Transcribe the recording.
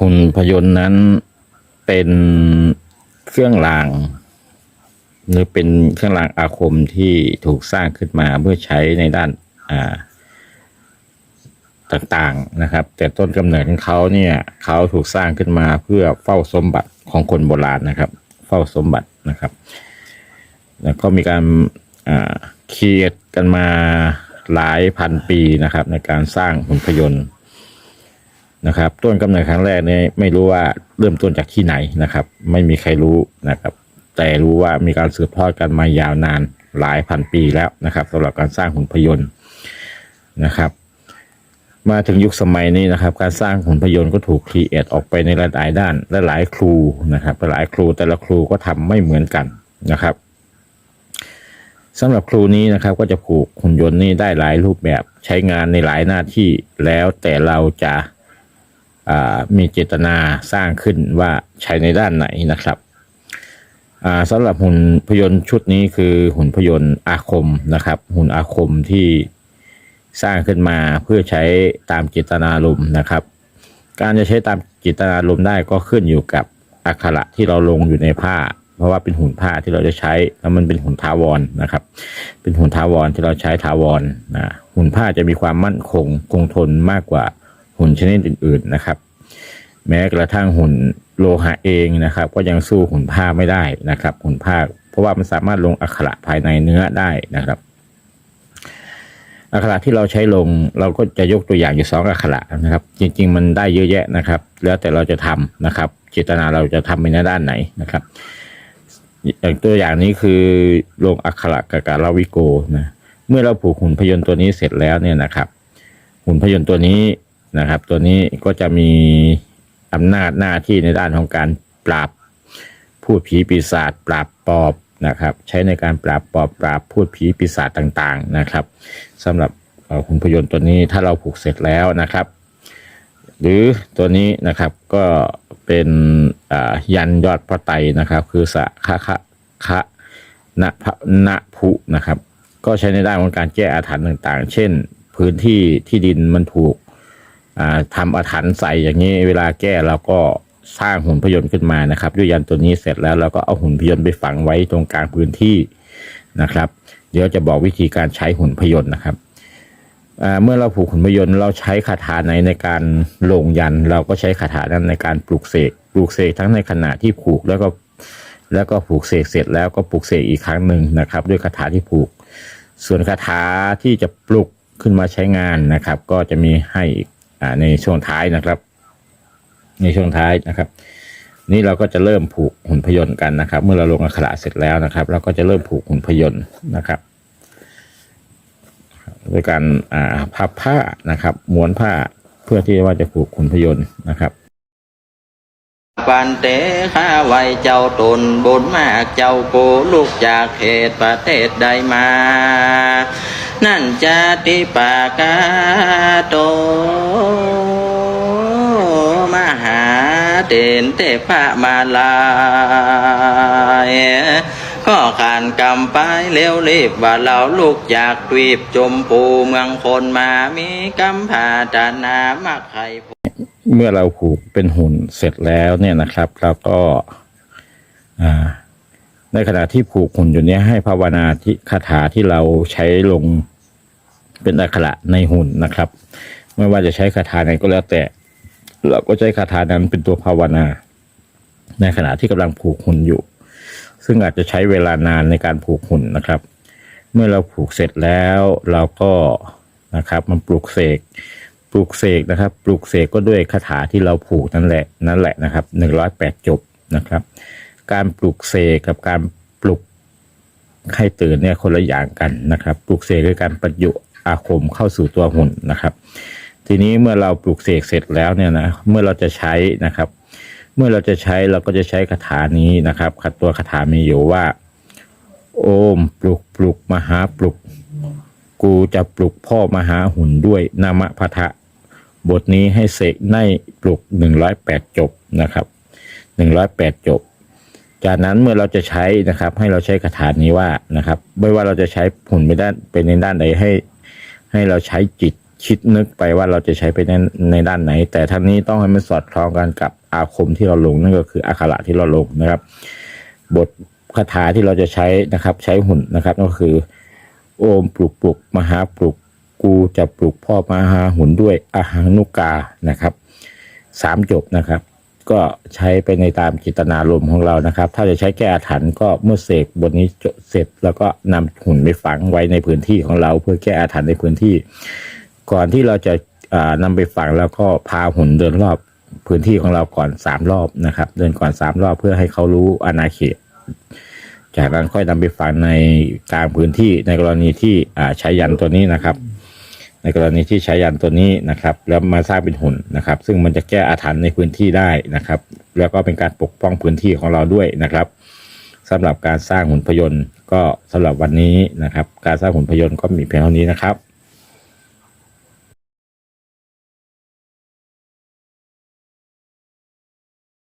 หุ่นพยนต์นั้นเป็นเครื่องราง หรือเป็นเครื่องรางอาคมที่ถูกสร้างขึ้นมาเพื่อใช้ในด้านอ่าต่างๆนะครับ แต่ต้นกำเนิดของเขาเนี่ยเขาถูกสร้างขึ้นมาเพื่อเฝ้าสมบัติของคนโบราณนะครับ เฝ้าสมบัตินะครับ แล้วก็มีการเคียดกันมาหลายพันปีนะครับ ในการสร้างหุ่นพยนต์ นะครับ ต้นกำเนิดครั้งแรกเนี่ยไม่รู้ว่าเริ่มต้นจากที่ไหนนะครับ ไม่มีใครรู้นะครับ แต่รู้ว่ามีการสืบทอดกันมายาวนานหลายพันปีแล้วนะครับสำหรับการสร้างหุ่นพยนต์นะครับ มาถึงยุคสมัยนี้นะครับ การสร้างหุ่นพยนต์ก็ถูกครีเอทออกไปในหลายด้านและหลายครูนะครับหลายครูแต่ละครูก็ทำไม่เหมือนกันนะครับสำหรับครูนี้นะครับก็จะผูกหุ่นยนต์นี้ได้หลายรูปแบบใช้งานในหลายหน้าที่แล้วแต่เราจะ มีเจตนาสร้างขึ้นว่าใช้ในด้านไหนนะครับสำหรับหุ่นพยนต์ชุดนี้คือหุ่นพยนต์อาคมนะครับ หุ่นอาคมที่สร้างขึ้นมาเพื่อใช้ตามจิตนารมณ์นะครับ การจะใช้ตามจิตนารมณ์ได้ก็ขึ้นอยู่กับอักขระที่เราลงอยู่ในผ้า เพราะว่าเป็นหุ่นผ้าที่เราจะใช้แล้วมันเป็นหุ่นทาวรนะครับ เป็นหุ่นทาวรที่เราใช้ทาวรนะหุ่นผ้าจะมีความมั่นคงคงทนมากกว่า หุ่นชนิดอื่น ๆนะครับ แม้กระทั่งหุ่นโลหะเองนะครับ ก็ยังสู้หุ่นผ้าไม่ได้นะครับ หุ่นผ้า เพราะว่ามันสามารถลงอักขระภายในเนื้อได้นะครับอักขระที่เราใช้ลงเราก็จะยกตัวอย่างอยู่สองอักขระนะครับ จริง ๆ มันได้เยอะแยะนะครับ แล้วแต่เราจะทำนะครับเจตนาเราจะทำไปในด้านไหนนะครับอย่างตัวอย่างนี้คือลงอักขระกะการาวิโกนะเมื่อเราผูกหุ่นพยนต์ตัวนี้เสร็จแล้วเนี่ยนะครับ หุ่นพยนต์ตัวนี้ นะครับ ตัวนี้ก็จะมีอำนาจหน้าที่ในด้านของการปราบพูดผีปีศาจปราบปอบนะครับ ใช้ในการปราบปอบปราบพูดผีปีศาจต่างๆนะครับสำหรับเอ่อหุ่นพยนต์ตัวนี้ถ้าเราผูกเสร็จแล้วนะครับ หรือตัวนี้นะครับก็เป็นยันยอดพระไตรนะครับ คือสะคะคะคะนะพะนะพุนะครับ ก็ใช้ในด้านของการแก้อาถรรพ์ต่างๆ เช่น พื้นที่ที่ดินมันถูก ทำอาถรรพ์ใส่อย่างนี้เวลาแก้เราก็สร้างหุ่นพยนต์ขึ้นมานะครับ ด้วยยันตัวนี้เสร็จแล้วเราก็เอาหุ่นพยนต์ไปฝังไว้ตรงกลางพื้นที่นะครับ เดี๋ยวจะบอกวิธีการใช้หุ่นพยนต์นะครับเมื่อเราผูกหุ่นพยนต์เราใช้คาถาไหนในการลงยัน เราก็ใช้คาถานั้นในการปลูกเสกปลูกเสกทั้งในขณะที่ผูกแล้วก็แล้วก็ผูกเสกเสร็จแล้วก็ปลูกเสกอีกครั้งหนึ่งนะครับ ด้วยคาถาที่ผูก ส่วนคาถาที่จะปลุกขึ้นมาใช้งานนะครับ ก็จะมีให้อีก อ่าในช่วงท้ายนะครับ ในช่วงท้ายนะครับ นี่เราก็จะเริ่มผูกหุ่นพยนต์กันนะครับ เมื่อเราลงอักขระเสร็จแล้วนะครับ เราก็จะเริ่มผูกหุ่นพยนต์นะครับด้วยการอ่าพับผ้านะครับม้วนผ้าเพื่อที่ว่าจะผูกหุ่นพยนต์นะครับปันเตข้าไว้เจ้าตนบุญมากเจ้ากูลูกจากเขตประเทศใดมา นั่นจะติปากาโตมหาเด่นเทพมาลายก็ขานกำไปเร็วรีบว่าเราลูกอยากทวีปจมปูเมืองคนมามีกำผาดานามาไข่เมื่อเราผูกเป็นหุ่นเสร็จแล้วเนี่ยนะครับ เราก็อ่า ในขณะที่ผูกหุ่นอยู่นี้ให้ภาวนาที่คาถาที่เราใช้ลงเป็นอักขระในหุ่นนะครับ ไม่ว่าจะใช้คาถาไหนก็แล้วแต่ เราก็ใช้คาถานั้นเป็นตัวภาวนา ในขณะที่กำลังผูกหุ่นอยู่ ซึ่งอาจจะใช้เวลานานในการผูกหุ่นนะครับ เมื่อเราผูกเสร็จแล้วเราก็นะครับ มันปลุกเสกปลูกเสกนะครับ ปลูกเสกก็ด้วยคาถาที่เราผูกนั่นแหละนั่นแหละนะครับหนึ่งร้อยแปดจบนะครับ การปลูกเสกกับการปลุกให้ตื่นเนี่ยคนละอย่างกันนะครับ ปลูกเสกคือการประยุกต์อาคมเข้าสู่ตัวหุ่นนะครับ ทีนี้เมื่อเราปลูกเสกเสร็จแล้วเนี่ยนะเมื่อเราจะใช้นะครับ เมื่อเราจะใช้เราก็จะใช้คาถานี้นะครับขัดตัวคาถามีอยู่ว่า โอมปลุกปลุกมหาปลุก กูจะปลุกพ่อมหาหุ่นด้วยนามะพะทะบทนี้ให้เสกในปลุกหนึ่งร้อยแปดจบนะครับหนึ่งร้อยแปดจบ จากนั้นเมื่อเราจะใช้นะครับ ให้เราใช้คาถานี้ว่านะครับ ไม่ว่าเราจะใช้หุ่นไปด้านเป็นในด้านใดให้ ให้เราใช้จิตคิดนึกไปว่าเราจะใช้ไปในในด้านไหน แต่ทั้งนี้ต้องให้มันสอดคล้องกันกับอาคมที่เราลงนั่นก็คืออักขระที่เราลงนะครับ บทคาถาที่เราจะใช้นะครับ ใช้หุ่นนะครับก็คือ โอมปลุกปลุกมหาปลุกกูจะปลุกพ่อมหาหุ่นด้วยอาหังนุกานะครับสามจบนะครับ ก็ใช้ไปในตามจิตนารมณ์ของเรานะครับ ถ้าจะใช้แก้อาถรรพ์ก็เมื่อเสกบทนี้เสร็จแล้วก็นำหุ่นไปฝังไว้ในพื้นที่ของเรา เพื่อแก้อาถรรพ์ในพื้นที่ ก่อนที่เราจะอ่านำไปฝังแล้วก็พาหุ่นเดินรอบพื้นที่ของเราก่อนสามรอบนะครับ เดินก่อนสามรอบเพื่อให้เขารู้อาณาเขต จากนั้นค่อยนำไปฝังในกลางพื้นที่ในกรณีที่ใช้ยันตัวนี้นะครับ ในกรณีที่ใช้ยันตัวนี้นะครับ แล้วมาสร้างเป็นหุ่นนะครับ ซึ่งมันจะแก้อาถรรพ์ในพื้นที่ได้นะครับ แล้วก็เป็นการปกป้องพื้นที่ของเราด้วยนะครับสำหรับการสร้างหุ่นพยนต์ก็สำหรับวันนี้นะครับ การสร้างหุ่นพยนต์ก็มีเพียงเท่านี้นะครับ